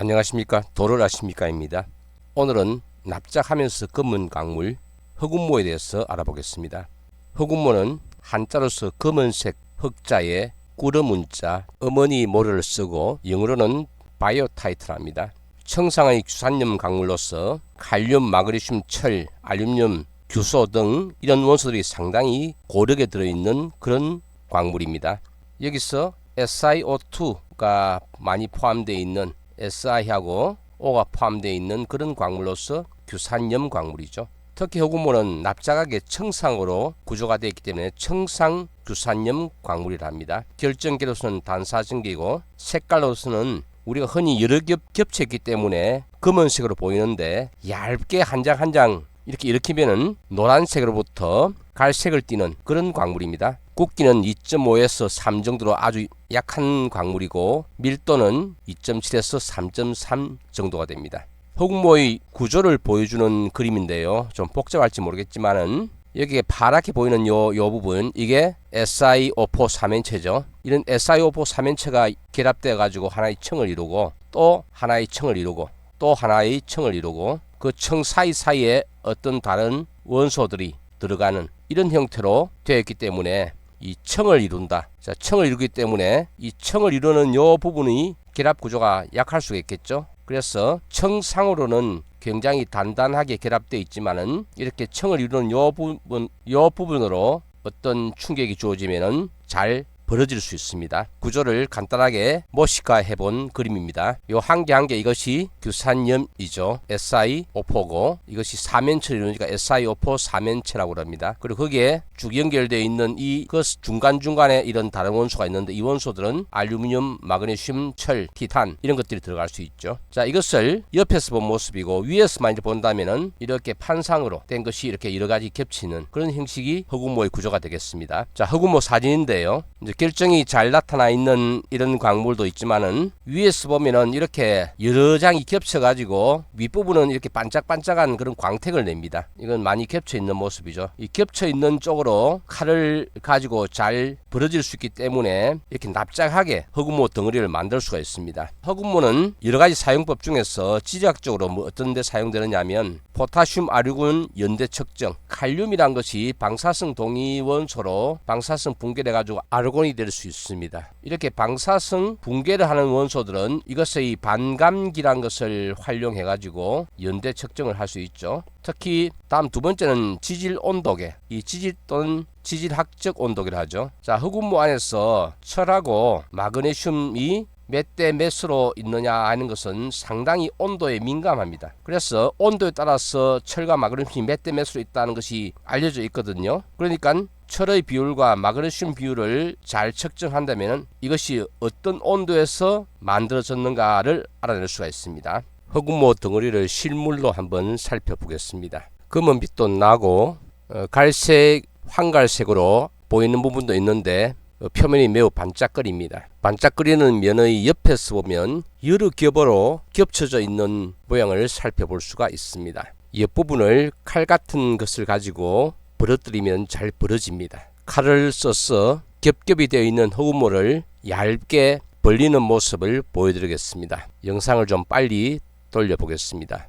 안녕하십니까 도를 아십니까입니다. 오늘은 납작하면서 검은 광물 흑운모에 대해서 알아보겠습니다. 흑운모는 한자로서 검은색 흑자에 꾸르 문자 어머니 모를 쓰고 영어로는 바이오타이트랍니다. 청상의 규산염 광물로서 칼륨, 마그네슘, 철, 알루미늄, 규소 등 이런 원소들이 상당히 고력에 들어있는 그런 광물입니다. 여기서 SiO2가 많이 포함되어 있는 Si하고 O가 포함되어 있는 그런 광물로서 규산염 광물이죠. 특히 흑우모는 납작하게 청상으로 구조가 되어 있기 때문에 청상 규산염 광물이랍니다. 결정계로서는 단사전기고 색깔로서는 우리가 흔히 여러 겹 겹쳐 있기 때문에 검은색으로 보이는데 얇게 한장 한장 이렇게 일으키면은 노란색으로부터 갈색을 띠는 그런 광물입니다. 굵기는 2.5에서 3 정도로 아주 약한 광물이고 밀도는 2.7에서 3.3 정도가 됩니다. 흑모의 구조를 보여주는 그림인데요. 좀 복잡할지 모르겠지만은 여기에 파랗게 보이는 요, 요 부분 이게 SiO4 삼연체죠. 이런 SiO4 삼연체가 결합되어 가지고 하나의 청을 이루고 또 하나의 청을 이루고 또 하나의 청을 이루고 그청 사이사이에 어떤 다른 원소들이 들어가는 이런 형태로 되어 있기 때문에 이 청을 이룬다. 자, 청을 이루기 때문에 이 청을 이루는 요 부분이 결합 구조가 약할 수가 있겠죠. 그래서 청상으로는 굉장히 단단하게 결합되어 있지만은 이렇게 청을 이루는 요 부분 요 부분으로 어떤 충격이 주어지면은 잘 벌어질 수 있습니다. 구조를 간단하게 모식화해 본 그림입니다. 요 한 개 한 개 이것이 규산염이죠. SiO4고 이것이 사면체를 이루니까 SiO4 사면체라고 합니다. 그리고 거기에 쭉 연결되어 있는 이 그 중간중간에 이런 다른 원소가 있는데 이 원소들은 알루미늄, 마그네슘, 철, 티탄 이런 것들이 들어갈 수 있죠. 자, 이것을 옆에서 본 모습이고 위에서만 이제 본다면은 이렇게 판상으로 된 것이 이렇게 여러 가지 겹치는 그런 형식이 허구모의 구조가 되겠습니다. 자, 허구모 사진인데요. 이제 결정이 잘 나타나 있는 이런 광물도 있지만은 위에서 보면은 이렇게 여러 장이 겹쳐 가지고 윗부분은 이렇게 반짝반짝한 그런 광택을 냅니다. 이건 많이 겹쳐 있는 모습이죠. 이 겹쳐 있는 쪽으로 칼을 가지고 잘 벌어질 수 있기 때문에 이렇게 납작하게 허구모 덩어리를 만들 수가 있습니다. 허구모는 여러 가지 사용법 중에서 지리학적으로 뭐 어떤 데 사용되느냐면 포타슘 아르곤 연대 측정, 칼륨이란 것이 방사성 동위 원소로 방사성 붕괴돼 가지고 아르곤이 될 수 있습니다. 이렇게 방사성 붕괴를 하는 원소들은 이것의 반감기란 것을 활용해 가지고 연대 측정을 할 수 있죠. 특히 다음 두 번째는 지질 온도계. 이 지질 또는 지질학적 온도계를 하죠. 자, 흑운모 안에서 철하고 마그네슘이 몇 대 몇으로 있느냐 하는 것은 상당히 온도에 민감합니다. 그래서 온도에 따라서 철과 마그네슘이 몇 대 몇으로 있다는 것이 알려져 있거든요. 그러니까 철의 비율과 마그네슘 비율을 잘 측정한다면 이것이 어떤 온도에서 만들어졌는가를 알아낼 수가 있습니다. 흑운모 덩어리를 실물로 한번 살펴보겠습니다. 검은 빛도 나고 어, 갈색, 황갈색으로 보이는 부분도 있는데 어, 표면이 매우 반짝거립니다. 반짝거리는 면의 옆에서 보면 여러 겹으로 겹쳐져 있는 모양을 살펴볼 수가 있습니다. 옆부분을 칼 같은 것을 가지고 벌어뜨리면 잘 벌어집니다. 칼을 써서 겹겹이 되어 있는 흑우모를 얇게 벌리는 모습을 보여드리겠습니다. 영상을 좀 빨리 돌려보겠습니다.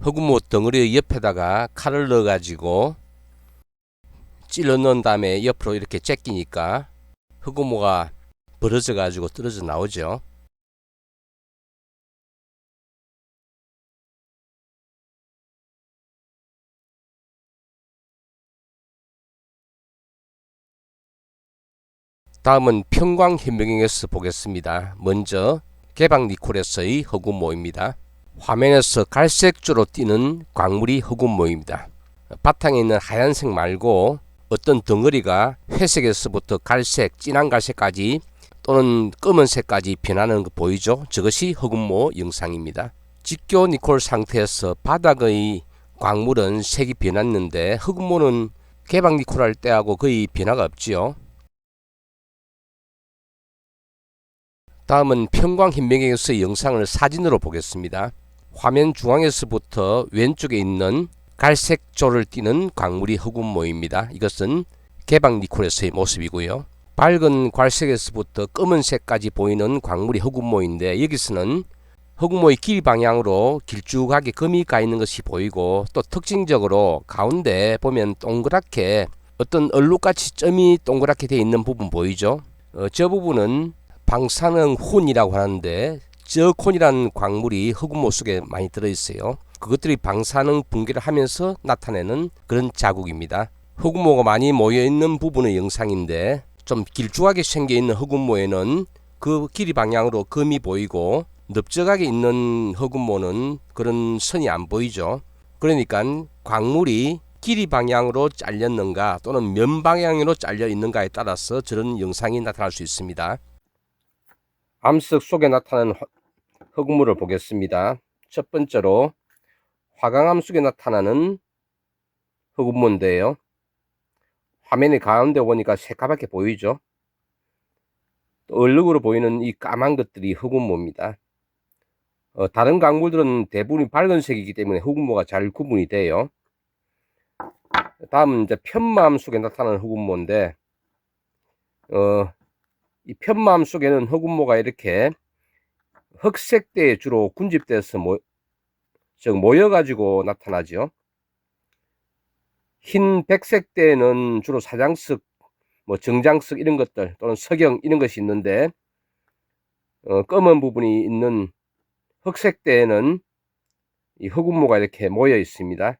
흑우모 덩어리 옆에다가 칼을 넣어가지고 찔러 넣은 다음에 옆으로 이렇게 제끼니까 흑우모가 벌어져 가지고 떨어져 나오죠. 다음은 평광현명에서 보겠습니다. 먼저 개방 니콜에서의 허군모입니다. 화면에서 갈색조로 띄는 광물이 허군모입니다. 바탕에 있는 하얀색 말고 어떤 덩어리가 회색에서부터 갈색, 진한 갈색까지 또는 검은색까지 변하는 거 보이죠? 저것이 허군모 영상입니다. 직교 니콜 상태에서 바닥의 광물은 색이 변했는데 흑모는 개방 니콜 할 때하고 거의 변화가 없지요. 다음은 평광현명에서 영상을 사진으로 보겠습니다. 화면 중앙에서부터 왼쪽에 있는 갈색 조를 띠는 광물이 흑운모입니다. 이것은 개방 니콜에서의 모습이고요. 밝은 갈색에서부터 검은색까지 보이는 광물이 흑운모인데 여기서는 흑운모의 길 방향으로 길쭉하게 금이 가 있는 것이 보이고 또 특징적으로 가운데 보면 동그랗게 어떤 얼룩같이 점이 동그랗게 되어 있는 부분 보이죠? 어, 저 부분은 방사능 훈이라고 하는데 저콘이라는 광물이 흑운모 속에 많이 들어있어요. 그것들이 방사능 붕괴를 하면서 나타내는 그런 자국입니다. 흑운모가 많이 모여 있는 부분의 영상인데 좀 길쭉하게 생겨 있는 흑운모에는 그 길이 방향으로 금이 보이고 넓적하게 있는 흑운모는 그런 선이 안 보이죠. 그러니까 광물이 길이 방향으로 잘렸는가 또는 면 방향으로 잘려 있는가에 따라서 저런 영상이 나타날 수 있습니다. 암석 속에 나타나는 흑운모를 보겠습니다. 첫 번째로 화강암 속에 나타나는 흑운모인데요. 화면의 가운데 보니까 새까맣게 보이죠. 또 얼룩으로 보이는 이 까만 것들이 흑운모입니다. 어, 다른 광물들은 대부분이 밝은 색이기 때문에 흑운모가 잘 구분이 돼요. 다음은 이제 편마암 속에 나타나는 흑운모인데, 어, 이 편마암 속에는 흑운모가 이렇게 흑색대에 주로 군집돼서 모, 즉 모여가지고 나타나죠. 흰 백색 때는 주로 사장석, 뭐 정장석 이런 것들 또는 석영 이런 것이 있는데 어, 검은 부분이 있는 흑색 때에는 이 흑운모가 이렇게 모여 있습니다.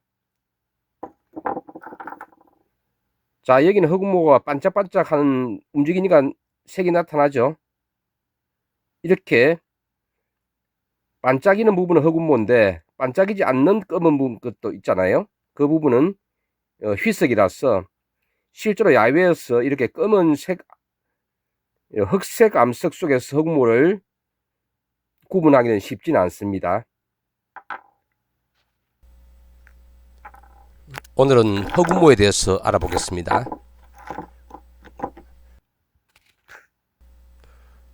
자 여기는 흑운모가 반짝반짝하는 움직이니까 색이 나타나죠. 이렇게 반짝이는 부분은 흑운모인데 반짝이지 않는 검은 부분 것도 있잖아요. 그 부분은 어, 휘석이라서 실제로 야외에서 이렇게 검은색 어, 흑색 암석 속에서 흑모를 구분하기는 쉽지는 않습니다. 오늘은 흑운모에 대해서 알아보겠습니다.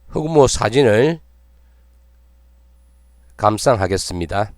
흑운모 사진을 감상하겠습니다.